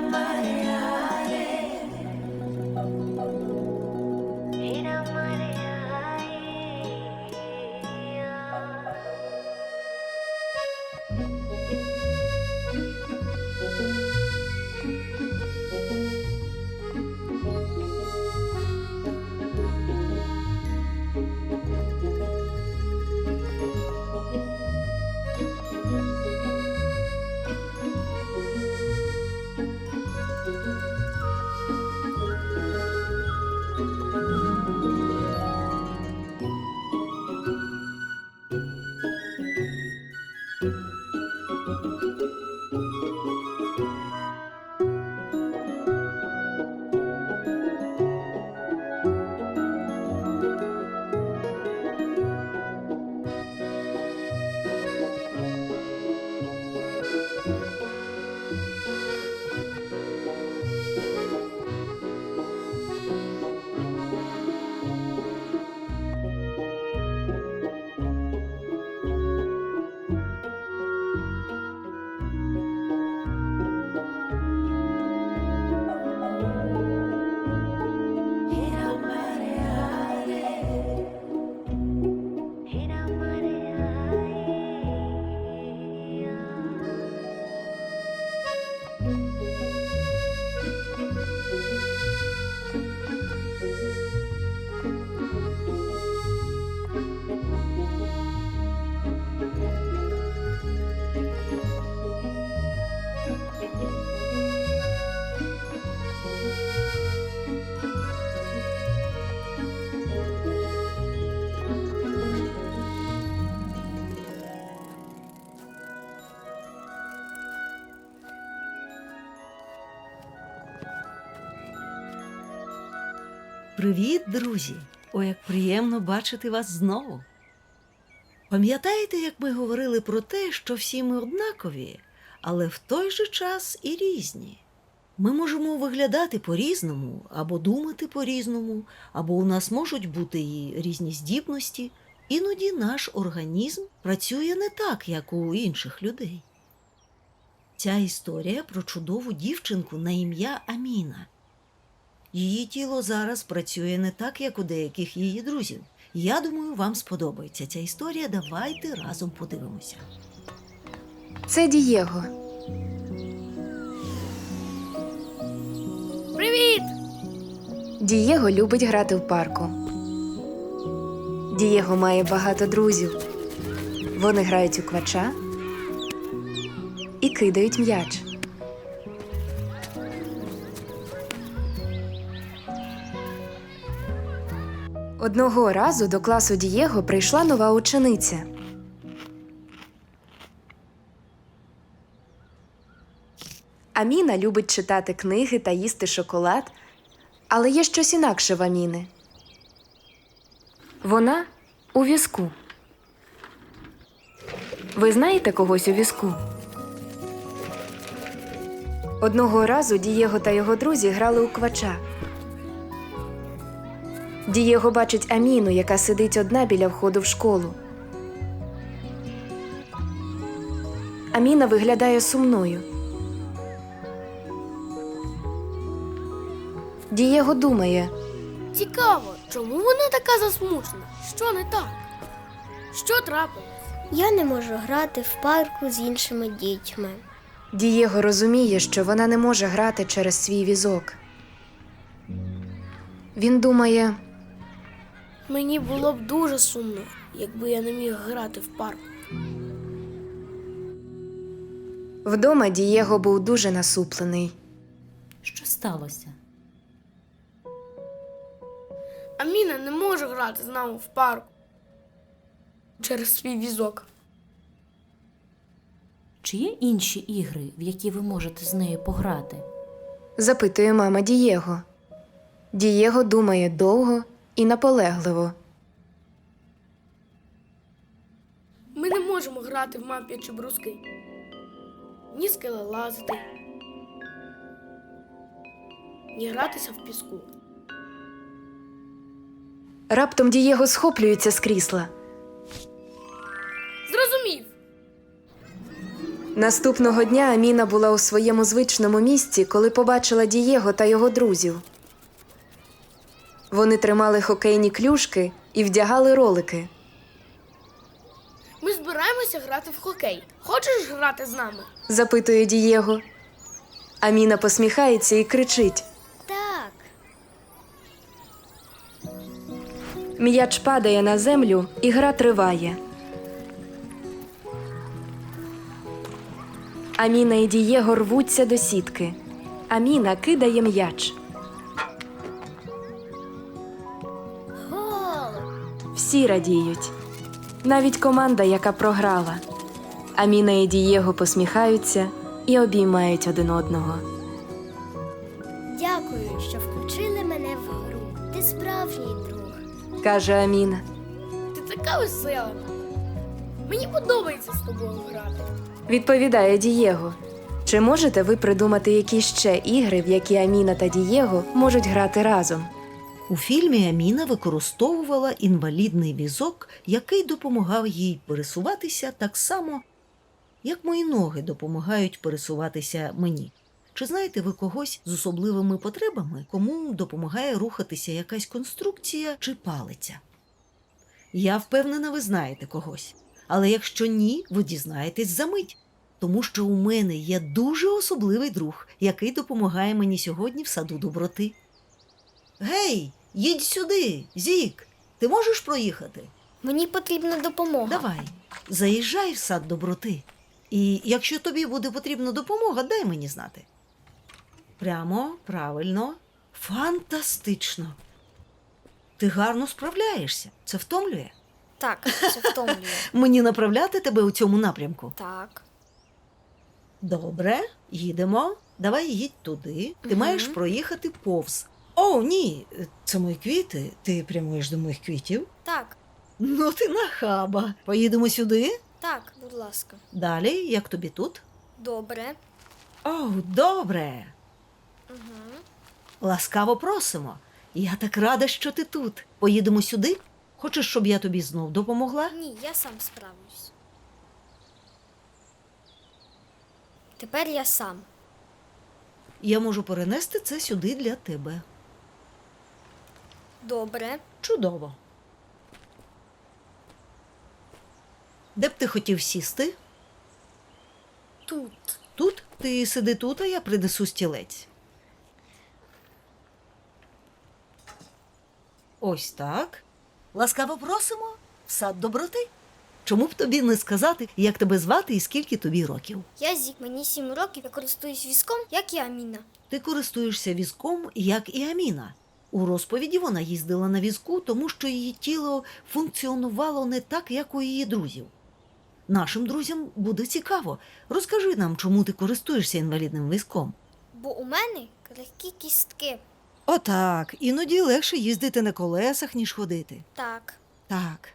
Maria. Привіт, друзі! Ой, як приємно бачити вас знову. Пам'ятаєте, як ми говорили про те, що всі ми однакові, але в той же час і різні. Ми можемо виглядати по-різному, або думати по-різному, або у нас можуть бути і різні здібності. Іноді наш організм працює не так, як у інших людей. Ця історія про чудову дівчинку на ім'я Аміна. Її тіло зараз працює не так, як у деяких її друзів. Я думаю, вам сподобається ця історія. Давайте разом подивимося. Це Дієго. Привіт! Дієго любить грати в парку. Дієго має багато друзів. Вони грають у квача і кидають м'яч. Одного разу до класу Дієго прийшла нова учениця. Аміна любить читати книги та їсти шоколад, але є щось інакше в Аміни. Вона у візку. Ви знаєте когось у візку? Одного разу Дієго та його друзі грали у квача. Дієго бачить Аміну, яка сидить одна біля входу в школу. Аміна виглядає сумною. Дієго думає, Цікаво, чому вона така засмучена? Що не так? Що трапилось? Я не можу грати в парку з іншими дітьми. Дієго розуміє, що вона не може грати через свій візок. Він думає, Мені було б дуже сумно, якби я не міг грати в парку. вдома Дієго був дуже насуплений. Що сталося? Аміна не може грати з нами в парку через свій візок. Чи є інші ігри, в які ви можете з нею пограти? Запитує мама Дієго. Дієго думає довго і наполегливо. Ми не можемо грати в мапі чи бруски. Ні скелелазити, ні гратися в піску. Раптом Дієго схоплюється з крісла. Зрозумів. Наступного дня Аміна була у своєму звичному місці, коли побачила Дієго та його друзів. Вони тримали хокейні клюшки і вдягали ролики. Ми збираємося грати в хокей. Хочеш грати з нами? Запитує Дієго. Аміна посміхається і кричить. Так, М'яч падає на землю, і гра триває. Аміна і Дієго рвуться до сітки. Аміна кидає м'яч. Всі радіють. Навіть команда, яка програла. Аміна і Дієго посміхаються і обіймають один одного. Дякую, що включили мене в гру. Ти справжній друг. каже Аміна. Ти така весела. Мені подобається з тобою грати. Відповідає Дієго. Чи можете ви придумати якісь ще ігри, в які Аміна та Дієго можуть грати разом? У фільмі Аміна використовувала інвалідний візок, який допомагав їй пересуватися так само, як мої ноги допомагають пересуватися мені. Чи знаєте ви когось з особливими потребами, кому допомагає рухатися якась конструкція чи палиця? Я впевнена, ви знаєте когось. Але якщо ні, ви дізнаєтесь за мить, тому що у мене є дуже особливий друг, який допомагає мені сьогодні в саду доброти. Гей, їдь сюди, Зік. Ти можеш проїхати? Мені потрібна допомога. Давай, заїжджай в сад доброти. І якщо тобі буде потрібна допомога, дай мені знати. Прямо, правильно, фантастично. Ти гарно справляєшся. Це втомлює. Так, це втомлює. Мені направляти тебе у цьому напрямку. Так. Добре, їдемо. Давай їдь туди. Ти Мгм. маєш проїхати повз. О, ні, це мої квіти. Ти прямуєш до моїх квітів. Так, Ну, ти нахаба. Поїдемо сюди. так, будь ласка. Далі, як тобі тут? Добре. О, добре. Угу. Ласкаво просимо. Я так рада, що ти тут. Поїдемо сюди. Хочеш, щоб я тобі знов допомогла? Ні, я сам справлюсь. Тепер я сам. Я можу перенести це сюди для тебе. Добре. Чудово. Де б ти хотів сісти? Тут. Тут? Ти сиди тут, а я принесу стілець. Ось так. Ласкаво просимо в сад доброти. Чому б тобі не сказати, як тебе звати і скільки тобі років? Я Зік, мені сім років, я користуюсь візком, як і Аміна. Ти користуєшся візком, як і Аміна. У розповіді вона їздила на візку, тому що її тіло функціонувало не так, як у її друзів. Нашим друзям буде цікаво. Розкажи нам, чому ти користуєшся інвалідним візком. Бо у мене крихкі кістки. Отак, іноді легше їздити на колесах, ніж ходити. Так. Так.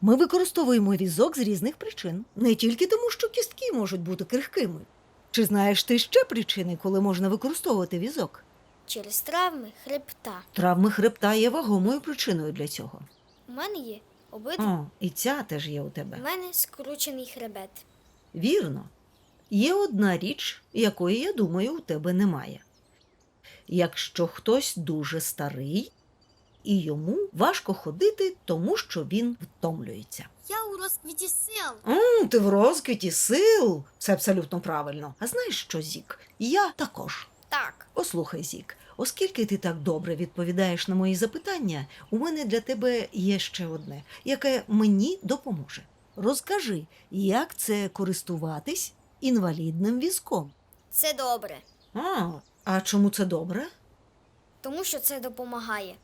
Ми використовуємо візок з різних причин, не тільки тому, що кістки можуть бути крихкими. Чи знаєш ти ще причини, коли можна використовувати візок? Через травми хребта. Травми хребта є вагомою причиною для цього. У мене є обидва. О, і ця теж є у тебе. У мене скручений хребет. Вірно. Є одна річ, якої, я думаю, у тебе немає. Якщо хтось дуже старий, і йому важко ходити, тому що він втомлюється. Я у розквіті сил. М, ти в розквіті сил. Це абсолютно правильно. А знаєш що, Зік? Я також. Так. Послухай, Зік, оскільки ти так добре відповідаєш на мої запитання, у мене для тебе є ще одне, яке мені допоможе. Розкажи, як це користуватись інвалідним візком? Це добре. А, а чому це добре? Тому що це допомагає.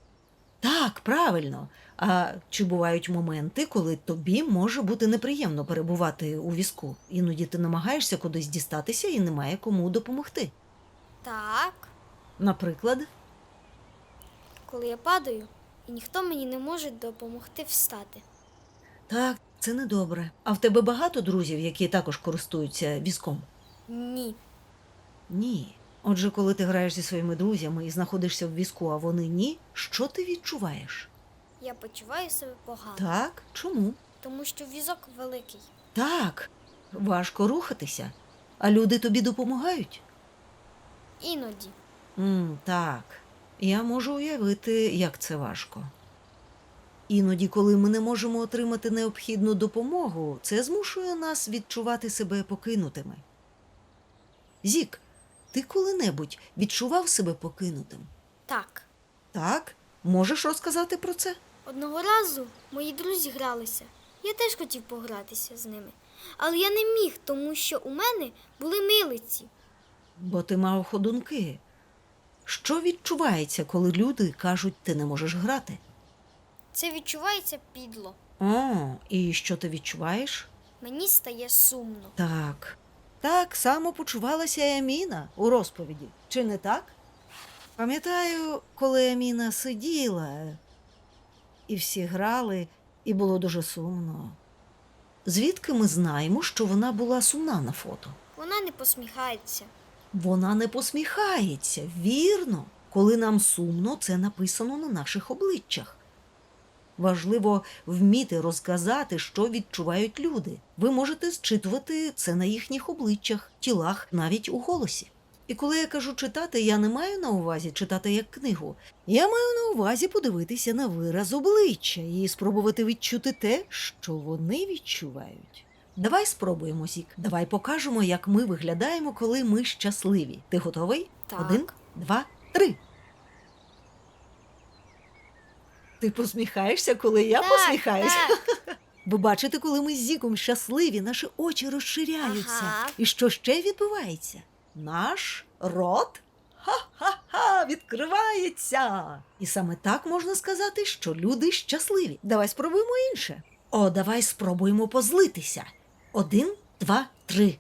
Так, правильно. А чи бувають моменти, коли тобі може бути неприємно перебувати у візку? Іноді ти намагаєшся кудись дістатися і немає кому допомогти. Так. Наприклад, Коли я падаю, і ніхто мені не може допомогти встати. так, це недобре. А в тебе багато друзів, які також користуються візком? Ні. Ні. Отже, коли ти граєш зі своїми друзями і знаходишся в візку, а вони ні, що ти відчуваєш? Я почуваю себе погано. Так, чому? Тому що візок великий. Так, важко рухатися. А люди тобі допомагають? Іноді. м так, я можу уявити, як це важко. Іноді, коли ми не можемо отримати необхідну допомогу, це змушує нас відчувати себе покинутими. Зік, ти коли-небудь відчував себе покинутим? Так. Так? Можеш розказати про це? Одного разу мої друзі гралися. Я теж хотів погратися з ними. Але я не міг, тому що у мене були милиці. Бо ти мав ходунки. Що відчувається, коли люди кажуть, ти не можеш грати? Це відчувається підло. О, і що ти відчуваєш? Мені стає сумно. Так. Так само почувалася і Аміна у розповіді. Чи не так? Пам'ятаю, коли Аміна сиділа, і всі грали, і було дуже сумно. Звідки ми знаємо, що вона була сумна на фото? Вона не посміхається. Вона не посміхається, вірно. Коли нам сумно, це написано на наших обличчях. Важливо вміти розказати, що відчувають люди. Ви можете зчитувати це на їхніх обличчях, тілах, навіть у голосі. І коли я кажу читати, я не маю на увазі читати як книгу. Я маю на увазі подивитися на вираз обличчя і спробувати відчути те, що вони відчувають. Давай спробуємо, Зік. Давай покажемо, як ми виглядаємо, коли ми щасливі. Ти готовий? Так. Один, два, три. Ти посміхаєшся, коли я так, посміхаюся. Так. Ви бачите, коли ми з Зіком щасливі, наші очі розширяються. Ага. І що ще відбувається? Наш рот ха-ха-ха відкривається. І саме так можна сказати, що люди щасливі. Давай спробуємо інше. О, давай спробуємо позлитися. Один, два, три.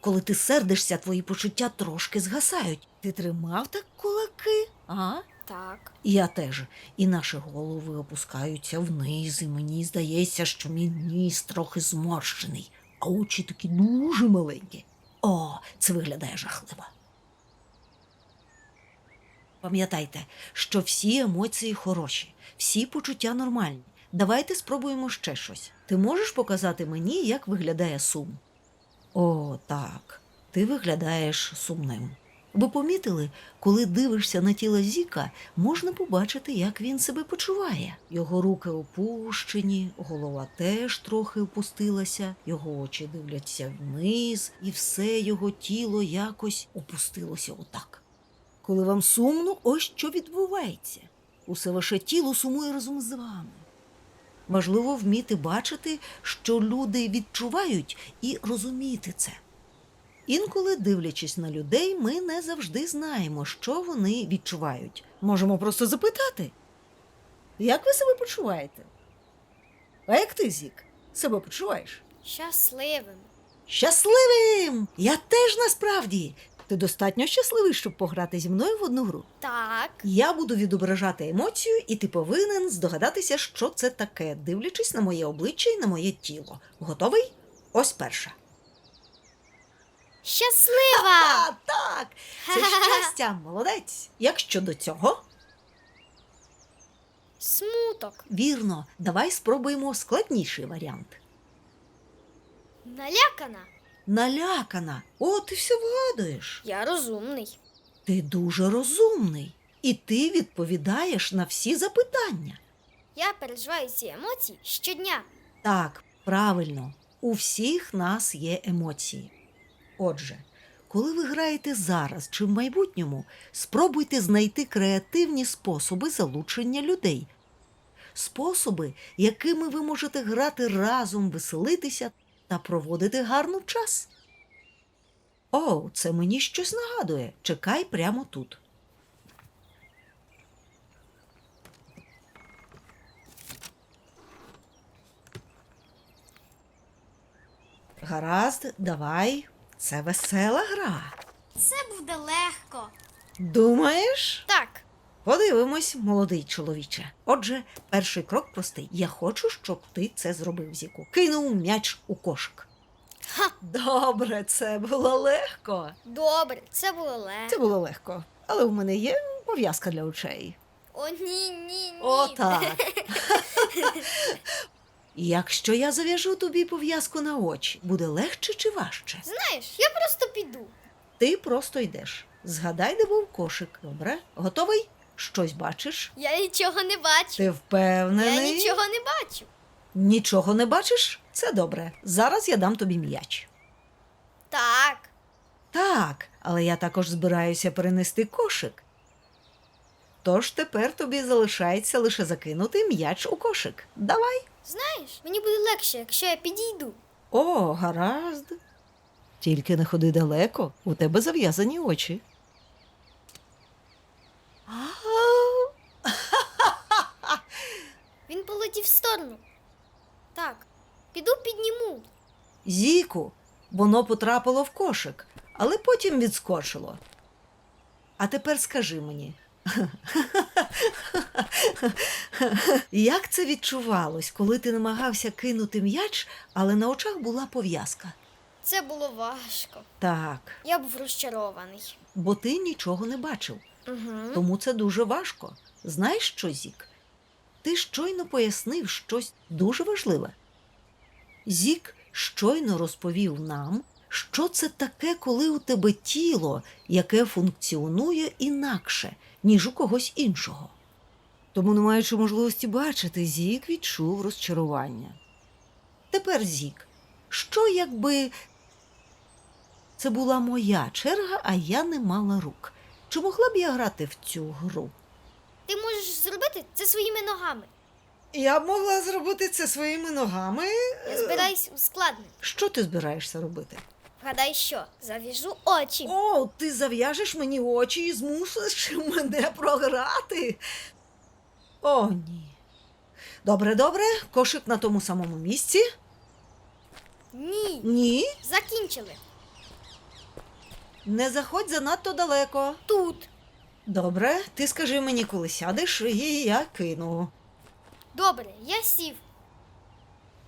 Коли ти сердишся, твої почуття трошки згасають. Ти тримав так кулаки? А? Так. І Я теж. І наші голови опускаються вниз, і мені здається, що мій ніс трохи зморщений, а очі такі дуже маленькі. О, це виглядає жахливо. Пам'ятайте, що всі емоції хороші, всі почуття нормальні. Давайте спробуємо ще щось. Ти можеш показати мені, як виглядає сум? О, так, ти виглядаєш сумним. Ви помітили, коли дивишся на тіло Зіка, можна побачити, як він себе почуває. Його руки опущені, голова теж трохи опустилася, його очі дивляться вниз, і все його тіло якось опустилося отак. Коли вам сумно, ось що відбувається. Усе ваше тіло сумує разом з вами. Важливо вміти бачити, що люди відчувають, і розуміти це. Інколи, дивлячись на людей, ми не завжди знаємо, що вони відчувають. Можемо просто запитати. Як ви себе почуваєте? А як ти, Зік, себе почуваєш? Щасливим. Щасливим! Я теж насправді. Ти достатньо щасливий, щоб пограти зі мною в одну гру. Так. Я буду відображати емоцію, і ти повинен здогадатися, що це таке, дивлячись на моє обличчя і на моє тіло. Готовий? Ось перша. Щаслива! А, так! Це щастя, молодець. Як щодо цього? Смуток. Вірно, давай спробуємо складніший варіант. Налякана. Налякана. О, ти все вгадуєш. Я розумний. Ти дуже розумний. І ти відповідаєш на всі запитання. Я переживаю ці емоції щодня. Так, правильно, у всіх нас є емоції. Отже, коли ви граєте зараз чи в майбутньому, спробуйте знайти креативні способи залучення людей. Способи, якими ви можете грати разом, веселитися та проводити гарно час. О, це мені щось нагадує. Чекай прямо тут. Гаразд, давай. Це весела гра. Це буде легко. Думаєш? Так. Подивимось, молодий чоловіче. Отже, перший крок простий. Я хочу, щоб ти це зробив, Зіку. Кинув м'яч у кошик. Ха. Добре, це було легко. Добре, це було легко. Це було легко. Але в мене є пов'язка для очей. О, ні, ні, ні. Отак. Якщо я зав'яжу тобі пов'язку на очі, буде легше чи важче? Знаєш, я просто піду. Ти просто йдеш. Згадай, де був кошик. Добре? Готовий? Щось бачиш? Я нічого не бачу. Ти впевнений? Я нічого не бачу. Нічого не бачиш? Це добре. Зараз я дам тобі м'яч. Так. Так, але я також збираюся перенести кошик. Тож тепер тобі залишається лише закинути м'яч у кошик. Давай. Знаєш, мені буде легше, якщо я підійду. О, гаразд. Тільки не ходи далеко, у тебе зав'язані очі. Ау! Він полетів в сторону. Так, піду підніму. Зіку, воно потрапило в кошик, але потім відскочило. А тепер скажи мені. Як це відчувалось, коли ти намагався кинути м'яч, але на очах була пов'язка? Це було важко. Так, Я був розчарований. бо ти нічого не бачив. Угу. Тому це дуже важко. Знаєш що, Зік? Ти щойно пояснив щось дуже важливе. Зік щойно розповів нам, що це таке, коли у тебе тіло, яке функціонує інакше, ніж у когось іншого. Тому, не маючи можливості бачити, Зік відчув розчарування. Тепер Зік, що якби це була моя черга, а я не мала рук? Чи могла б я грати в цю гру? Ти можеш зробити це своїми ногами. Я б могла зробити це своїми ногами. Я збираюсь ускладнити. Що ти збираєшся робити? Гадай що? Зав'яжу очі. О, ти зав'яжеш мені очі і змусиш мене програти. О, ні. Добре, добре, кошик на тому самому місці. Ні. Ні, Закінчили. не заходь занадто далеко. Тут. Добре, ти скажи мені, коли сядеш, і я кину. Добре, я сів.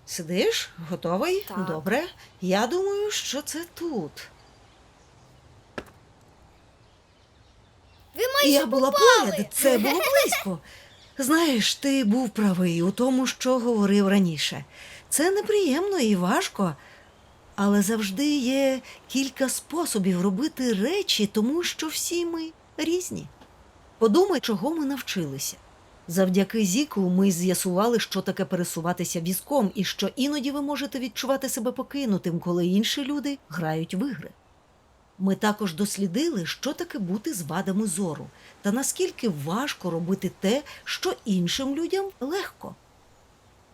Сидиш? Готовий? Так. Добре. Я думаю, що це тут. Ви майже Я була попали. поряд, це було близько. Знаєш, ти був правий у тому, що говорив раніше. Це неприємно і важко, але завжди є кілька способів робити речі, тому що всі ми різні. Подумай, чого ми навчилися. Завдяки Зіку ми з'ясували, що таке пересуватися візком, і що іноді ви можете відчувати себе покинутим, коли інші люди грають в ігри. Ми також дослідили, що таке бути з вадами зору, та наскільки важко робити те, що іншим людям легко.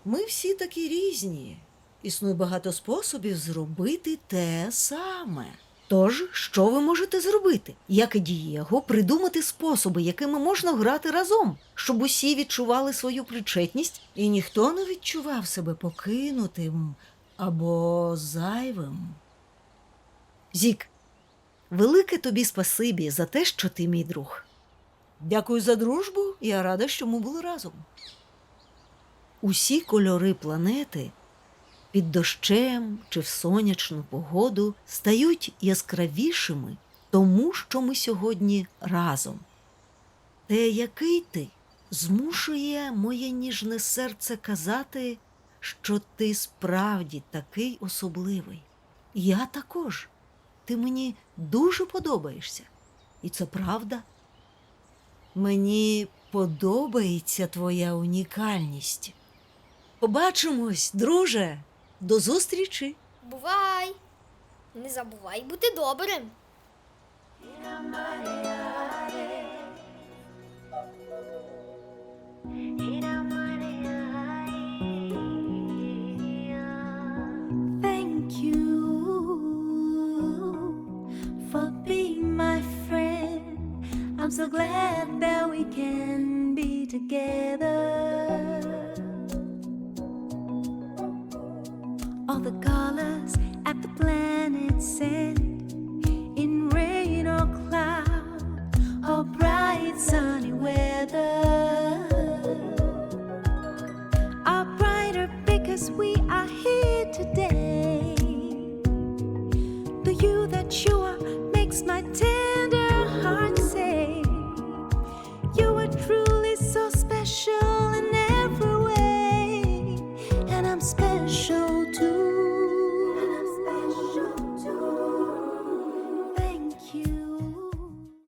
Ми всі такі різні. Існує багато способів зробити те саме. Тож, що ви можете зробити? Як і Дієго, придумати способи, якими можна грати разом, щоб усі відчували свою причетність, і ніхто не відчував себе покинутим або зайвим. Зік, велике тобі спасибі за те, що ти мій друг. Дякую за дружбу, я рада, що ми були разом. Усі кольори планети під дощем чи в сонячну погоду стають яскравішими, тому що ми сьогодні разом. Те, який ти, змушує моє ніжне серце казати, що ти справді такий особливий. Я також. Ти мені дуже подобаєшся. І це правда. Мені подобається твоя унікальність. Побачимось, друже. До зустрічі. Бувай. Не забувай бути добрим. Thank you for being my friend. I'm so glad that we can be together. all the colors at the planet's end. In rain or cloud, or bright sunny weather.